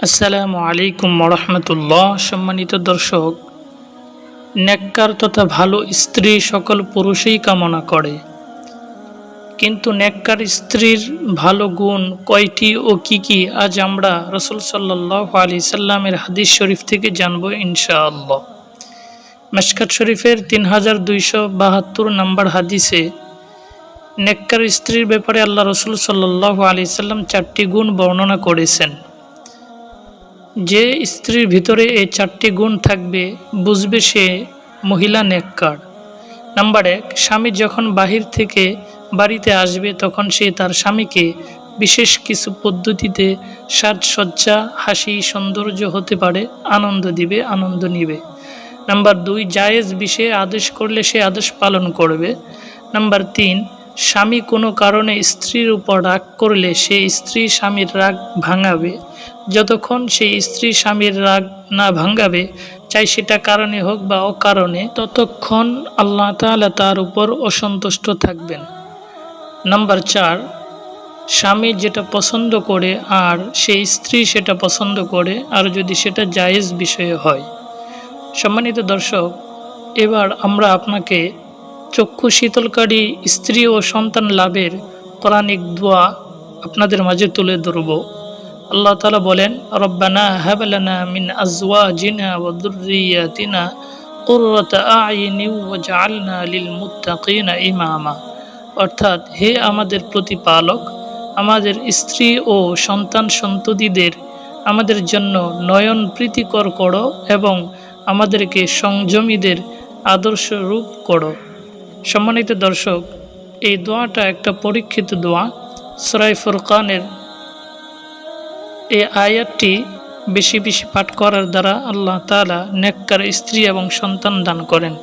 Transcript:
আসসালামু আলাইকুম রহমতুল্লাহ সম্মানিত দর্শক, নেককার তথা ভালো স্ত্রী সকল পুরুষই কামনা করে। কিন্তু নেককার স্ত্রীর ভালো গুণ কয়টি ও কি কি, আজ আমরা রসুল সাল্লাহ আলি সাল্লামের হাদিস শরীফ থেকে জানব ইনশাআল্লাহ। মেশকাত শরীফের তিন হাজার দুইশো বাহাত্তর নম্বর হাদিসে, নেককার স্ত্রীর ব্যাপারে আল্লাহ রসুল সাল্লাহ আলি সাল্লাম চারটি গুণ বর্ণনা করেছেন। যে স্ত্রীর ভিতরে এই চারটি গুণ থাকবে, বুঝবে সে মহিলা নেককার। নাম্বার এক, স্বামী যখন বাহির থেকে বাড়িতে আসবে, তখন সে তার স্বামীকে বিশেষ কিছু পদ্ধতিতে সাজসজ্জা, হাসি, সৌন্দর্য হতে পারে, আনন্দ দিবে, আনন্দ নিবে। নাম্বার দুই, জায়েজ বিষয়ে আদেশ করলে সে আদেশ পালন করবে। নাম্বার তিন স্বামী কোনো কারণে স্ত্রীর উপর রাগ করলে সেই স্ত্রী স্বামীর রাগ ভাঙাবে। যতক্ষণ সেই স্ত্রী স্বামীর রাগ না ভাঙাবে, চাই সেটা কারণে হোক বা অকারণে, ততক্ষণ আল্লাহ তাআলা তার উপর অসন্তুষ্ট থাকবেন। নাম্বার চার, স্বামী যেটা পছন্দ করে আর সেই স্ত্রী সেটা পছন্দ করে, আর যদি সেটা জায়েজ বিষয়ে হয়। সম্মানিত দর্শক, এবার আমরা আপনাকে চক্ষু শীতলকারী স্ত্রী ও সন্তান লাভের কোরআনিক দোয়া আপনাদের মাঝে তুলে ধরব। আল্লাহ তালা বলেন, রব্বানা হাবলানা মিন আজওয়াজিনা ওয়া যুররিয়াতিনা কুররাতা আয়িনি ওয়াজআলনা লিল মুত্তাকিনা ইমামা। অর্থাৎ, হে আমাদের প্রতিপালক, আমাদের স্ত্রী ও সন্তান সন্ততিদের আমাদের জন্য নয়ন প্রীতিকর করো এবং আমাদেরকে সংযমীদের আদর্শ রূপ করো। সম্মানিত দর্শক, এই দোয়াটা একটা পরীক্ষিত দোয়া সরাই ফুরকানের এই আয়াতটি বেশি বেশি পাঠ করার দ্বারা আল্লাহ তালা নেককার স্ত্রী এবং সন্তান দান করেন।